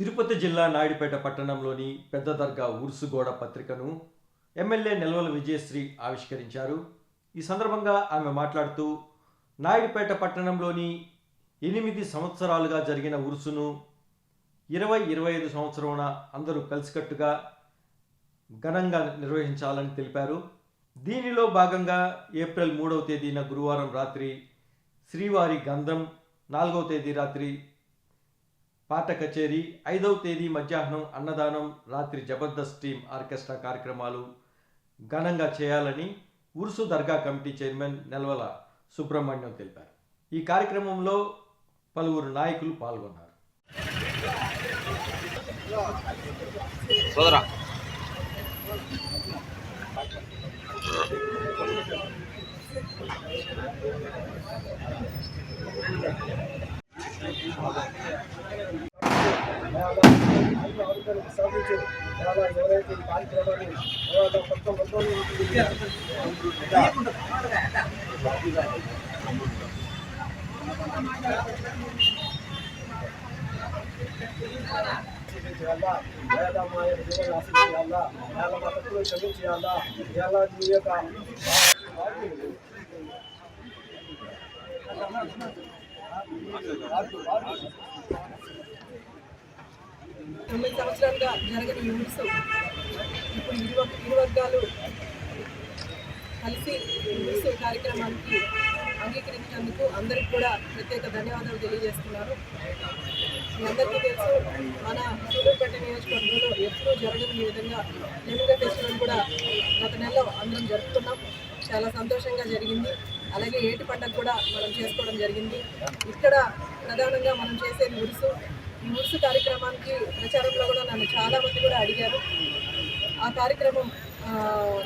తిరుపతి జిల్లా నాయుడుపేట పట్టణంలోని పెద్ద దర్గా ఉర్సుగోడ పత్రికను ఎమ్మెల్యే నిల్వల విజయశ్రీ ఆవిష్కరించారు. ఈ సందర్భంగా ఆమె మాట్లాడుతూ నాయుడుపేట పట్టణంలోని ఎనిమిది సంవత్సరాలుగా జరిగిన ఉరుసును ఇరవై ఇరవై ఐదు సంవత్సరమున అందరూ కలిసికట్టుగా ఘనంగా నిర్వహించాలని తెలిపారు. దీనిలో భాగంగా ఏప్రిల్ మూడవ తేదీన గురువారం రాత్రి శ్రీవారి గంధం నాలుగవ తేదీ రాత్రి పాట కచేరీ ఐదవ తేదీ మధ్యాహ్నం అన్నదానం రాత్రి జబర్దస్త్ టీం ఆర్కెస్ట్రా కార్యక్రమాలు ఘనంగా చేయాలని ఉరుసు దర్గా కమిటీ చైర్మన్ నెల్వల సుబ్రహ్మణ్యం తెలిపారు. ఈ కార్యక్రమంలో పలువురు నాయకులు పాల్గొన్నారు. సోదరా. కొత్త తొమ్మిది సంవత్సరాలుగా జరగని ఈ ఇప్పుడు ఇరు ఇరు వర్గాలు కలిసి ఈ ఉత్సవ కార్యక్రమానికి అంగీకరించినందుకు అందరికి కూడా ప్రత్యేక ధన్యవాదాలు తెలియజేస్తున్నారు. మీ అందరికీ తెలుసు మన సూలూరుపేట నియోజకవర్గంలో ఎప్పుడూ జరగని ఈ విధంగా లెముగా ఫెస్టివల్ కూడా గత నెలలో అందరం జరుపుకున్నాం. చాలా సంతోషంగా జరిగింది. అలాగే ఏటి పండుగ కూడా మనం చేసుకోవడం జరిగింది. ఇక్కడ ప్రధానంగా మనం చేసేది ఉరుసు. ఈ ఉరుసు కార్యక్రమానికి ప్రచారంలో కూడా నన్ను చాలా మంది కూడా అడిగారు. ఆ కార్యక్రమం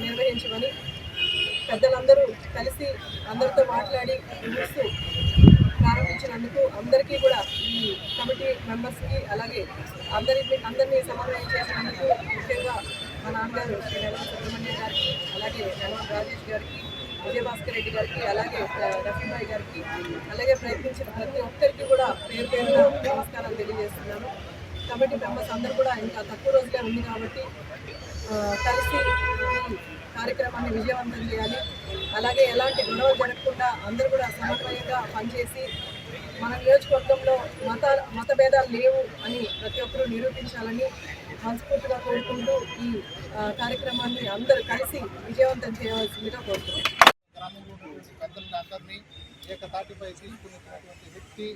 నిర్వహించమని పెద్దలందరూ కలిసి అందరితో మాట్లాడి ఈ ఉరుసు ప్రారంభించినందుకు అందరికీ కూడా ఈ కమిటీ మెంబర్స్కి అలాగే అందరిని అందరినీ సమన్వయం చేసినందుకు ముఖ్యంగా మా నాన్నగారు శ్రీ నెలవ సుబ్రహ్మణ్యం గారికి అలాగే నెలవ రాజేష్ గారికి విజయభాస్కర్ రెడ్డి గారికి అలాగే రఫీబాయి గారికి అలాగే ప్రయత్నించిన ప్రతి ఒక్కరికి కూడా పేరు పేరున నమస్కారాలు తెలియజేస్తున్నాను. కాబట్టి మెంబర్స్ అందరూ కూడా ఇంకా తక్కువ రోజులే ఉంది కాబట్టి కలిసి ఈ కార్యక్రమాన్ని విజయవంతం చేయాలి. అలాగే ఎలాంటి గొడవలు జరగకుండా అందరూ కూడా సమన్వయంగా పనిచేసి మన నియోజకవర్గంలో మత మత భేదాలు లేవు అని ప్రతి ఒక్కరూ నిరూపించాలని మనస్ఫూర్తిగా కోరుకుంటూ ఈ కార్యక్రమాన్ని అందరూ కలిసి విజయవంతం చేయవలసిందిగా కోరుతున్నాను. అందరినీ ఏకతాటిపై తీసుకునేటువంటి వ్యక్తి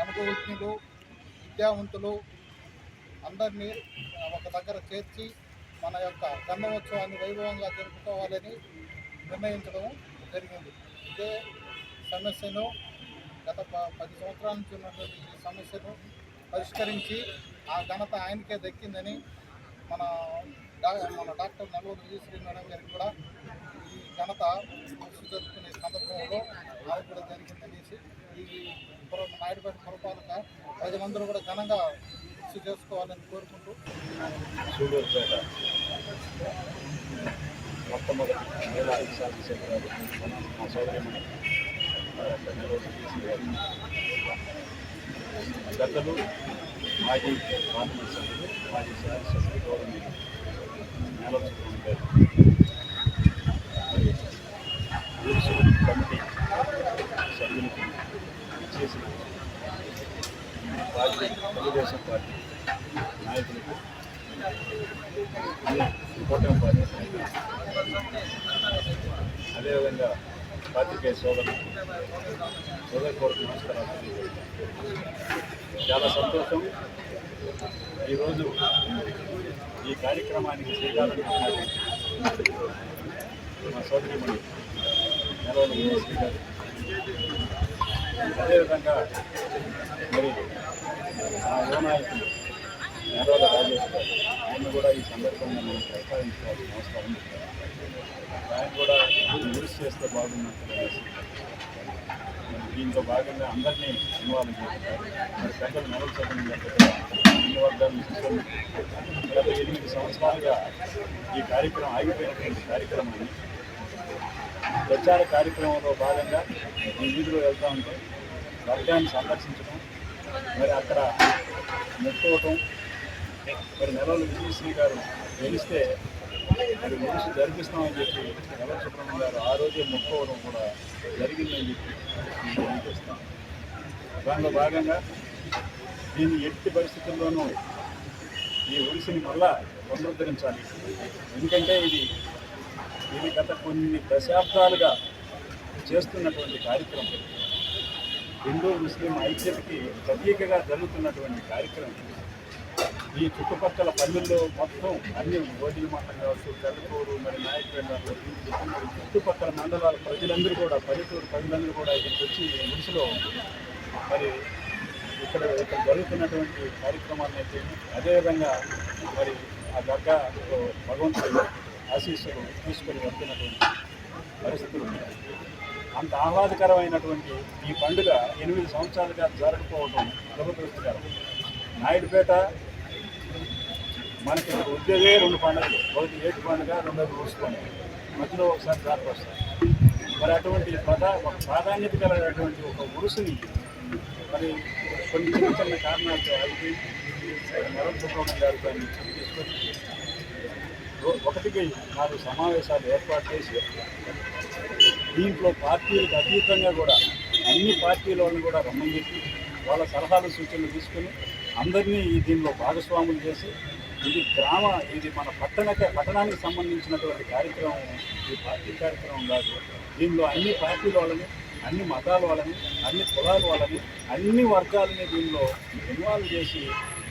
అనుభవజ్ఞులు విద్యావంతులు అందరినీ ఒక దగ్గర చేర్చి మన యొక్క గంధోత్సవాన్ని వైభవంగా జరుపుకోవాలని నిర్ణయించడం జరిగింది. ఇదే సమస్యను గత పది సంవత్సరాల నుంచి ఉన్నటువంటి ఈ సమస్యను పరిష్కరించి ఆ ఘనత ఆయనకే దక్కిందని మన డా- మన డాక్టర్ నల్వూరు విజయశ్రీ మేడం గారికి కూడా ఘనత గుర్తు జరుపుకునే సందర్భంలో ఆమె కూడా జరిగిందనేసి ఈ నాయుడుపేట పురపాలక ప్రజలందరూ కూడా ఘనంగా గుర్తు చేసుకోవాలని కోరుకుంటూ సూలూరుపేట మొట్టమొదటి మహిళా అధికారి మా పెద్దలు మాజీ పార్లమెంట్ సభ్యులు మాజీ శాసనసభ్యులు గౌరవ నేలచుకుని గారు మరి రూల్స్ కమిటీ సభ్యులకు చేసిన పార్టీ తెలుగుదేశం పార్టీ నాయకులకు కూటమి పార్టీ అదేవిధంగా పాత్రికేయ సోదరు సోదరి కోరిక నమస్కారాలు చాలా సంతోషం. ఈరోజు ఈ కార్యక్రమానికి శ్రీకారం చుట్టినటువంటి మా సోదరిమణి నెలవల విజయశ్రీ గారు అదేవిధంగా మరి మా యువ నాయకులు రాజేష్ గారు ఆయన కూడా ఈ సందర్భంగా మనం ప్రస్తావించుకోవాల్సిన అవసరం ఉంది ఆయన కూడా యూస్ చేస్తే బాగున్నట్టు దీంతో భాగంగా అందరినీ ఇన్వాల్వ్ చేస్తారు మరి పెద్దలు నెలల చదువు అన్ని వర్గాలను గత ఎనిమిది సంవత్సరాలుగా ఈ కార్యక్రమం ఆగిపోయినటువంటి కార్యక్రమాన్ని ప్రచార కార్యక్రమంలో భాగంగా ఈ వీధిలో వెళ్తూ ఉంటే. వర్గాన్ని సందర్శించడం మరి అక్కడ నెట్టుకోవటం మరి నెలలు విజయశ్రీ గారు గెలిస్తే మరి మనిషి జరిపిస్తామని చెప్పి నెల సుబ్రహ్మణ్యం గారు ఆ రోజే మొక్కుకోవడం కూడా జరిగిందని చెప్పి మేము తెలియజేస్తాం. దానిలో భాగంగా దీన్ని ఎట్టి పరిస్థితుల్లోనూ ఈ ఒడిసిని మళ్ళా పునరుద్ధరించాలి. ఎందుకంటే ఇది ఇది గత కొన్ని దశాబ్దాలుగా చేస్తున్నటువంటి కార్యక్రమం. హిందూ ముస్లిం ఐక్యతకి ప్రతీకగా జరుగుతున్నటువంటి కార్యక్రమం. ఈ చుట్టుపక్కల పల్లెల్లో మొత్తం అన్ని ఓడిల మండలం కావచ్చు కల్లూరు మరి నాయకులు చుట్టుపక్కల మండలాల ప్రజలందరూ కూడా పల్లెటూరు ప్రజలందరూ కూడా ఇక్కడికి వచ్చి ఈ మరి ఇక్కడ ఇక్కడ జరుగుతున్నటువంటి కార్యక్రమాన్ని అయితే అదేవిధంగా మరి ఆ దర్గా భగవంతుడు ఆశీస్సులు తీసుకొని వెళ్తున్నటువంటి పరిస్థితులు ఉన్నాయి. అంత ఆహ్లాదకరమైనటువంటి ఈ పండుగ ఎనిమిది సంవత్సరాలుగా జరగకపోవడం దురదృష్టకరం. నాయుడుపేట మనకి ఇక్కడ ఉద్యోగే రెండు పండుగలు. ఒకటి ఏటి పండుగ రెండోది రోజు పండుగ. మధ్యలో ఒకసారి జాతర వస్తాయి మరి అటువంటి ప్రధా ఒక ప్రాధాన్యత కలిగినటువంటి ఒక ఉరుసుని మరి కొన్ని చిన్న చిన్న కారణాలతో అది నరం సుబ్రహ్మణ్యం గారు దాన్ని తీసుకొని ఒకటికి నాలుగు సమావేశాలు ఏర్పాటు చేసి దీంట్లో పార్టీలకు అతీతంగా కూడా అన్ని పార్టీలోని కూడా రమ్మని చెప్పి వాళ్ళ సలహాలు సూచనలు తీసుకొని అందరినీ ఈ దీనిలో భాగస్వాములు చేసి ఇది గ్రామ ఇది మన పట్టణ పట్టణానికి సంబంధించినటువంటి కార్యక్రమం ఈ పార్టీ కార్యక్రమం కాదు. దీనిలో అన్ని పార్టీల వాళ్ళని అన్ని మతాల వాళ్ళని అన్ని కులాల వాళ్ళని అన్ని వర్గాలని దీనిలో ఇన్వాల్వ్ చేసి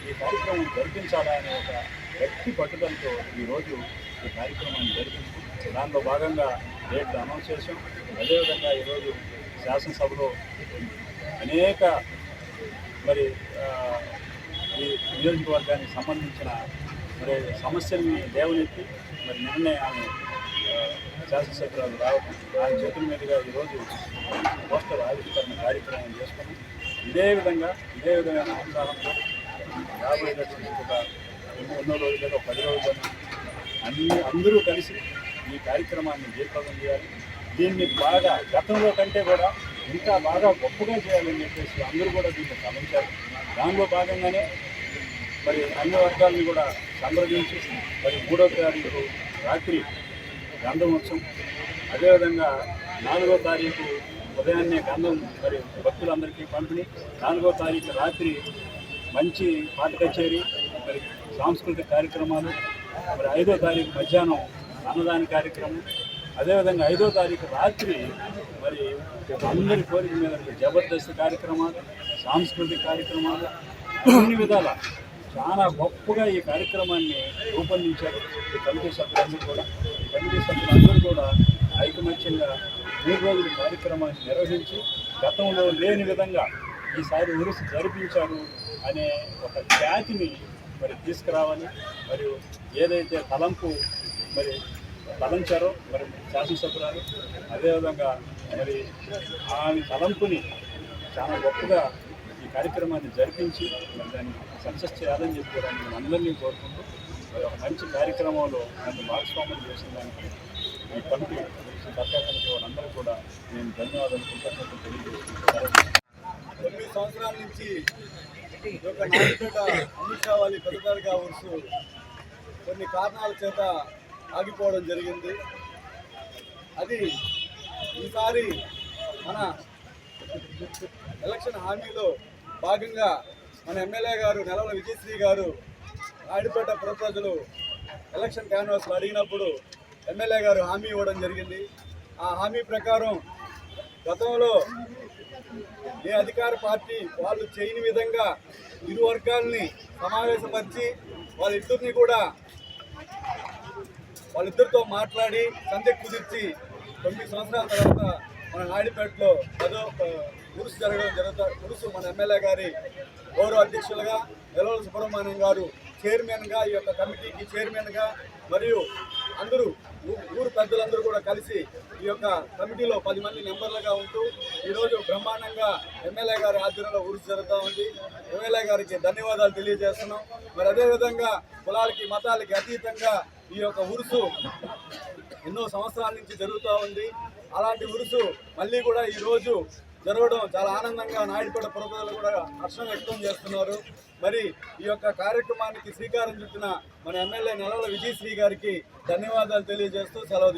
ఈ కార్యక్రమం జరిపించాలా అనే ఒక గట్టి పట్టుదలతో ఈరోజు ఈ కార్యక్రమాన్ని జరిపించి దానిలో భాగంగా రేట్లు అనౌన్స్ చేసాం అదేవిధంగా ఈరోజు శాసనసభలో అనేక మరి ఈ నియోజకవర్గానికి సంబంధించిన మరి సమస్యల్ని లేవనెత్తి మరి నిన్నే ఆమె శాసనసభ్యురాలు రావడం ఆయన చేతుల మీదుగా ఈరోజు పోస్టర్ ఆవిష్కరణ కార్యక్రమం చేసుకుని ఇదే విధంగా ఇదే విధమైన ఉత్సాహంతో రాబోయేటటువంటి ఒక ఎన్నో ఎన్నో పది రోజులు అన్ని అందరూ కలిసి ఈ కార్యక్రమాన్ని జయప్రదం చేయాలి. దీన్ని బాగా గతంలో కంటే కూడా ఇంకా బాగా గొప్పగా చేయాలని చెప్పేసి అందరూ కూడా దీన్ని గమనించారు. దానిలో భాగంగానే మరి అన్ని వర్గాలను కూడా సంప్రదించి మరి మూడో తారీఖు రాత్రి గంధమోత్సవం. అదేవిధంగా నాలుగో తారీఖు ఉదయాన్నే గంధం మరి భక్తులందరికీ పంపిణీ. నాలుగో తారీఖు రాత్రి మంచి పాట కచేరీ మరి సాంస్కృతిక కార్యక్రమాలు మరి ఐదో తారీఖు మధ్యాహ్నం అన్నదాన కార్యక్రమం అదేవిధంగా ఐదో తారీఖు రాత్రి మరి అందరి కోరిక మీద జబర్దస్త్ కార్యక్రమాలు సాంస్కృతిక కార్యక్రమాలు అన్ని విధాల చాలా గొప్పగా ఈ కార్యక్రమాన్ని రూపొందించారు ఈ కమిటీ సభ్యులందరూ కూడా. ఈ కమిటీ సభ్యులందరూ కూడా ఐకమత్యంగా మూడు రోజుల కార్యక్రమాన్ని నిర్వహించి గతంలో లేని విధంగా ఈసారి ఉరుసు జరిపించారు అనే ఒక ఖ్యాతిని మరి తీసుకురావాలి మరియు ఏదైతే తలంపు మరి తలంచారో మరి శాసనసభ్యురాలు అదేవిధంగా మరి ఆమె తలంపుని చాలా గొప్పగా ఈ కార్యక్రమాన్ని జరిపించి మరి దాన్ని సక్సెస్ చేయాలని చెప్పి కూడా నేను అందరినీ కోరుకుంటూ మరి ఒక మంచి కార్యక్రమంలో నన్ను భాగస్వామ్యం చేసిన దానికి ఈ కమిటీ కర్తా కమిటీ వాళ్ళందరూ కూడా నేను ధన్యవాదాలు కృతజ్ఞతలు తెలియజేస్తున్నాను. తొమ్మిది సంవత్సరాల నుంచి అమిత్ షా వాళ్ళ పెద్దగా ఉరుసు కొన్ని కారణాల చేత ఆగిపోవడం జరిగింది. అది ఈసారి మన ఎలక్షన్ హామీలో భాగంగా మన ఎమ్మెల్యే గారు నెలవల విజయశ్రీ గారు ఆడిపేట పుర ప్రజలు ఎలక్షన్ క్యాన్వాస్ అడిగినప్పుడు ఎమ్మెల్యే గారు హామీ ఇవ్వడం జరిగింది. ఆ హామీ ప్రకారం గతంలో ఏ అధికార పార్టీ వాళ్ళు చేయని విధంగా ఇరు వర్గాల్ని సమావేశపరిచి వాళ్ళిద్దరిని కూడా వాళ్ళిద్దరితో మాట్లాడి సంధ్య కుదిర్చి తొమ్మిది సంవత్సరాల తర్వాత మన నాయుడుపేటలో పదో గురుసు ఉరుసు జరగడం జరుగుతా ఉరుసు మన ఎమ్మెల్యే గారి గౌరవ అధ్యక్షులుగా నెలవల సుబ్రహ్మణ్యం గారు చైర్మన్గా ఈ యొక్క కమిటీకి చైర్మన్గా మరియు అందరూ ఊరు పెద్దలందరూ కూడా కలిసి ఈ యొక్క కమిటీలో పది మంది మెంబర్లుగా ఉంటూ ఈరోజు బ్రహ్మాండంగా ఎమ్మెల్యే గారి ఆధ్వర్యంలో ఉరుసు జరుగుతూ ఉంది. ఎమ్మెల్యే గారికి ధన్యవాదాలు తెలియజేస్తున్నాం. మరి అదేవిధంగా కులాలకి మతాలకి అతీతంగా ఈ యొక్క ఉరుసు ఎన్నో సంవత్సరాల నుంచి జరుగుతూ ఉంది. అలాంటి ఉరుసు మళ్ళీ కూడా ఈరోజు జరగడం చాలా ఆనందంగా నాయుడుపేట పుర ప్రజలు కూడా హర్షం వ్యక్తం చేస్తున్నారు. మరి ఈ యొక్క కార్యక్రమానికి శ్రీకారం చుట్టిన మన ఎమ్మెల్యే నెలల విజయశ్రీ గారికి ధన్యవాదాలు తెలియజేస్తూ సెలవు